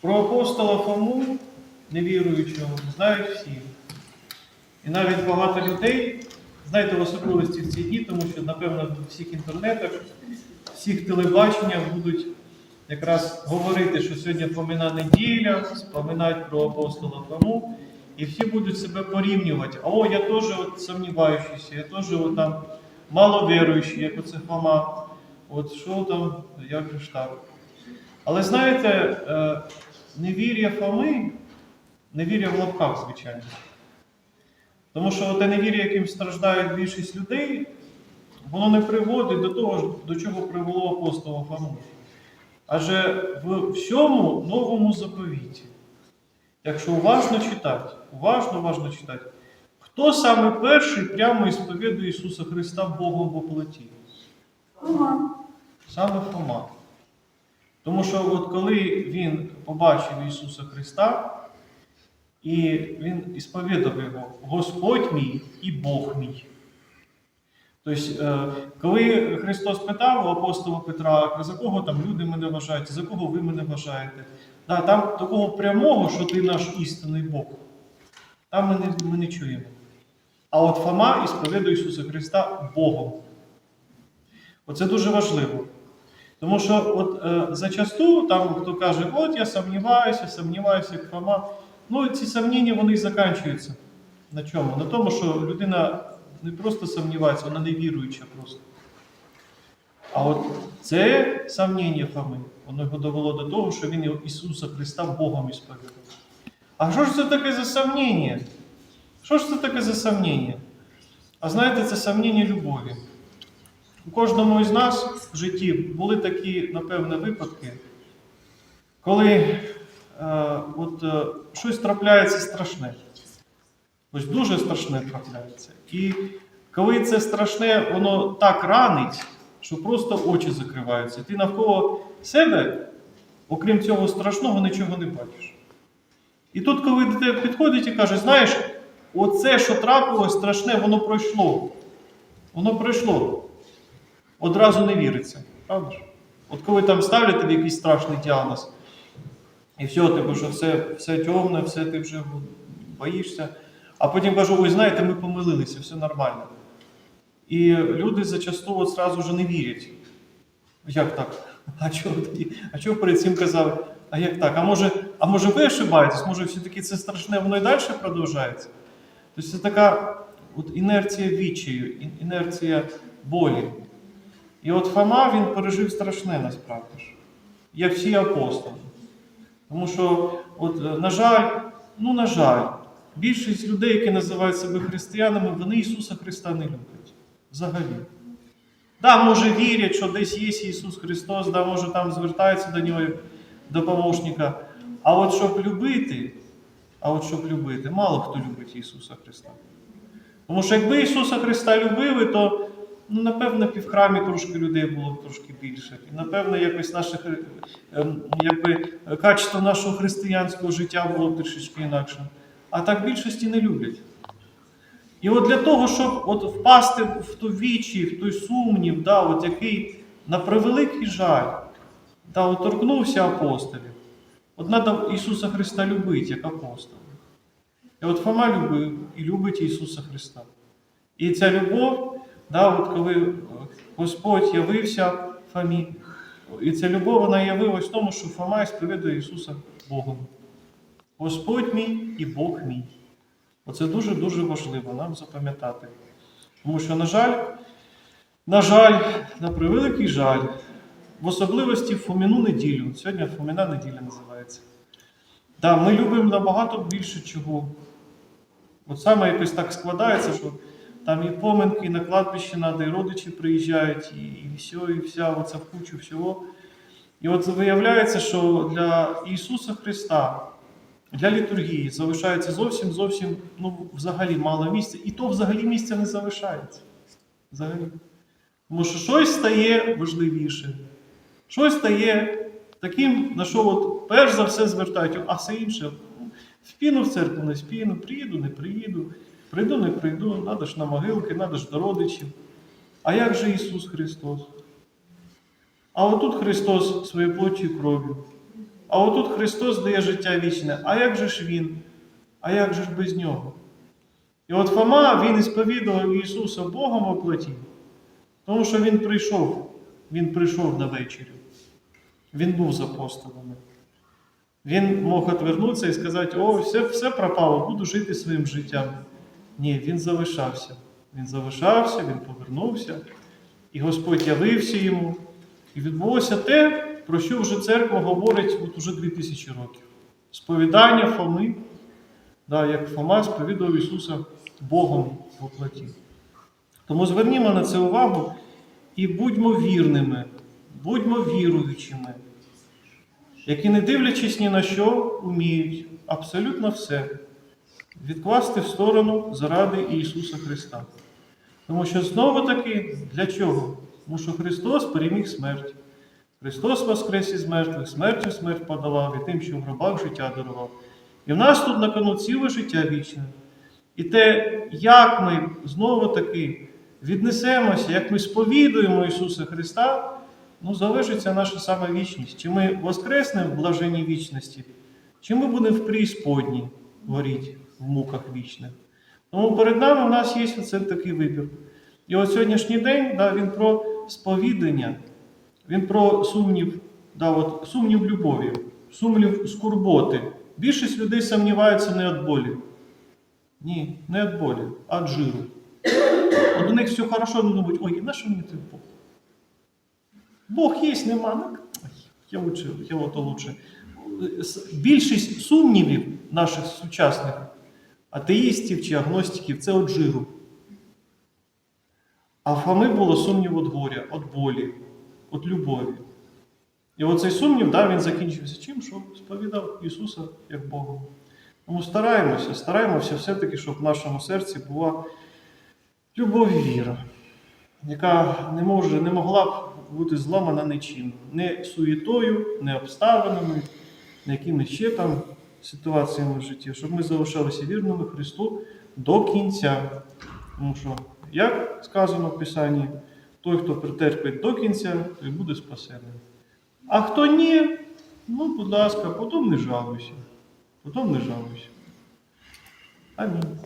Про апостола Фому, невіруючого, знають всі. І навіть багато людей, знаєте, в особливості в ці дні, тому що, напевно, в всіх інтернетах, всіх телебаченнях будуть якраз говорити, що сьогодні помина неділя, споминають про апостола Фому, і всі будуть себе порівнювати. О, я теж от сумніваючийся, я теж от там маловіруючий, як оце Фома. От що там, як же ж так. Але знаєте, е, невір'я Фоми, невір'я в лапках, звичайно. Тому що те невір'я, яким страждають більшість людей, воно не приводить до того, до чого привело апостола Фому. Адже в всьому новому заповіті, якщо уважно читати, уважно, уважно читати, хто саме перший прямо ісповідує Ісуса Христа Богом во плоті? Ага. Саме Фома. Тому що от коли він побачив Ісуса Христа, і він ісповідав його Господь мій і Бог мій. Тобто, е, коли Христос питав у апостола Петра, за кого там люди мене вважають, за кого ви мене вважаєте, да, там такого прямого, що ти наш істинний Бог, там ми не, ми не чуємо. А от Фома ісповідує Ісуса Христа Богом. Оце дуже важливо. Тому що от е, зачасту там хто каже, от я сумніваюся, сумніваюся, як Фома. Ну, ці сумніння вони і закінчуються. На чому? На тому, що людина не просто сумнівається, вона не віруюча просто. А от це сумніння Фоми, воно його довело до того, що він Ісуса Христа Богом ісповідав. А що ж це таке за сумніння? Що ж це таке за сумніння? А знаєте, це сумніння любові. У кожному із нас в житті були такі, напевне, випадки, коли е, от, е, щось трапляється страшне. Ось дуже страшне трапляється. І коли це страшне, воно так ранить, що просто очі закриваються. Ти навколо себе, окрім цього страшного, нічого не бачиш. І тут, коли тебе підходить і каже, знаєш, оце, що трапилось страшне, воно пройшло. Воно пройшло одразу не віриться. Правда ж? От коли там ставлять тобі якийсь страшний діагноз, і все, тебе вже все, все темне, все ти вже боїшся. А потім кажу, ой, знаєте, ми помилилися, все нормально. І люди зачасту от сразу вже не вірять. Як так? А чого тоді? А чого перед цим казали? А як так? А може, а може ви ошибаєтесь? Може, все-таки це страшне, воно і далі продовжується? Тобто це така от інерція відчаю, інерція болі. І от Фома він пережив страшне насправді ж, як всі апостоли. Тому що, от, е, на жаль, ну на жаль, більшість людей, які називають себе християнами, вони Ісуса Христа не люблять. Взагалі. Да, може вірять, що десь є Ісус Христос, да, може там звертаються до Нього до помощника. А от щоб любити, а от щоб любити, мало хто любить Ісуса Христа. Тому що якби Ісуса Христа любили, то ну, напевно в храмі трошки людей було трошки більше. І напевно, якось наше хри- ем, якби, е, качество нашого християнського життя було трішечки інакшим. А так більшості не люблять. І от для того, щоб от впасти в ту вічі, в той сумнів, да, от який на превеликий жаль да, торкнувся апостолів, от треба Ісуса Христа любити, як апостол. І от Фома любив і любить Ісуса Христа. І ця любов, да, от коли е, Господь явився Фомі, і ця любов вона явилась в тому, що Фома сповідує Ісуса Богом. Господь мій і Бог мій. Оце дуже-дуже важливо нам запам'ятати. Тому що, на жаль, на жаль, на превеликий жаль, в особливості Фоміну неділю, сьогодні Фоміна неділя називається. Да, ми любимо набагато більше чого. От саме якось так складається, що там і поминки, і на кладбище треба, і родичі приїжджають, і, і все, і вся оця в кучу всього. І от виявляється, що для Ісуса Христа, для літургії залишається зовсім зовсім ну, взагалі мало місця. І то взагалі місця не залишається. Взагалі. Тому що щось стає важливіше. Щось стає таким, на що от перш за все звертають, а все інше. ну, Спіну в церкву не спіну, приїду, не приїду, прийду, не прийду, надо ж на могилки, надо ж до родичів. А як же Ісус Христос? А отут Христос своєю плоттю і кров'ю А отут Христос дає життя вічне. А як же ж Він? А як же ж без нього? І от Фома, він ісповідував Ісуса Богом у плоті, тому що Він прийшов, Він прийшов на вечерю. Він був з апостолами. Він мог отвернутися і сказати, о, все, все пропало, буду жити своїм життям. Ні, він залишався. Він залишався, він повернувся, і Господь явився йому. І відбулося те, про що вже церква говорить от уже 2000 років. Сповідання Фоми, да, як Фома сповідував Ісуса Богом в плоті. Тому звернімо на це увагу і будьмо вірними, будьмо віруючими, які, не дивлячись ні на що, уміють абсолютно все відкласти в сторону заради Ісуса Христа. Тому що знову таки для чого? Тому що Христос переміг смерть. Христос воскрес із мертвих, смертю смерть подолав і тим, що в гробах життя дарував. І в нас тут на кону ціле життя вічне. І те, як ми знову таки віднесемося, як ми сповідуємо Ісуса Христа, ну, залежиться наша сама вічність. Чи ми воскреснемо в блаженній вічності, чи ми будемо в преісподній горіть в муках вічних. Тому перед нами у нас є оце такий вибір. І от сьогоднішній день да, він про сповідання, він про сумнів, да, от, сумнів любові, сумнів скорботи. Більшість людей сумніваються не від болі. Ні, не від болі, а від жиру. От у них все хорошо, вони думають, ой, на що мені той Бог? Бог є, нема. Я лучше, я ото лучше. Більшість сумнівів наших сучасних атеїстів чи агностиків це от жиру. А в Фоми було сумнів від горя, від болі, від любові. І оцей сумнів, да, він закінчився чим, що сповідав Ісуса як Бога. Тому стараємося, стараємося все-таки, щоб в нашому серці була любов і віра, яка не, може, не могла б бути зламана нічим. Не суєтою, не обставинами, не якимись ще там ситуаціями в житті, щоб ми залишалися вірними Христу до кінця. Тому що, як сказано в Писанні, той, хто притерпить до кінця, той буде спасеним. А хто ні, ну, будь ласка, потім не жалуйся. Потім не жалуйся. Амінь.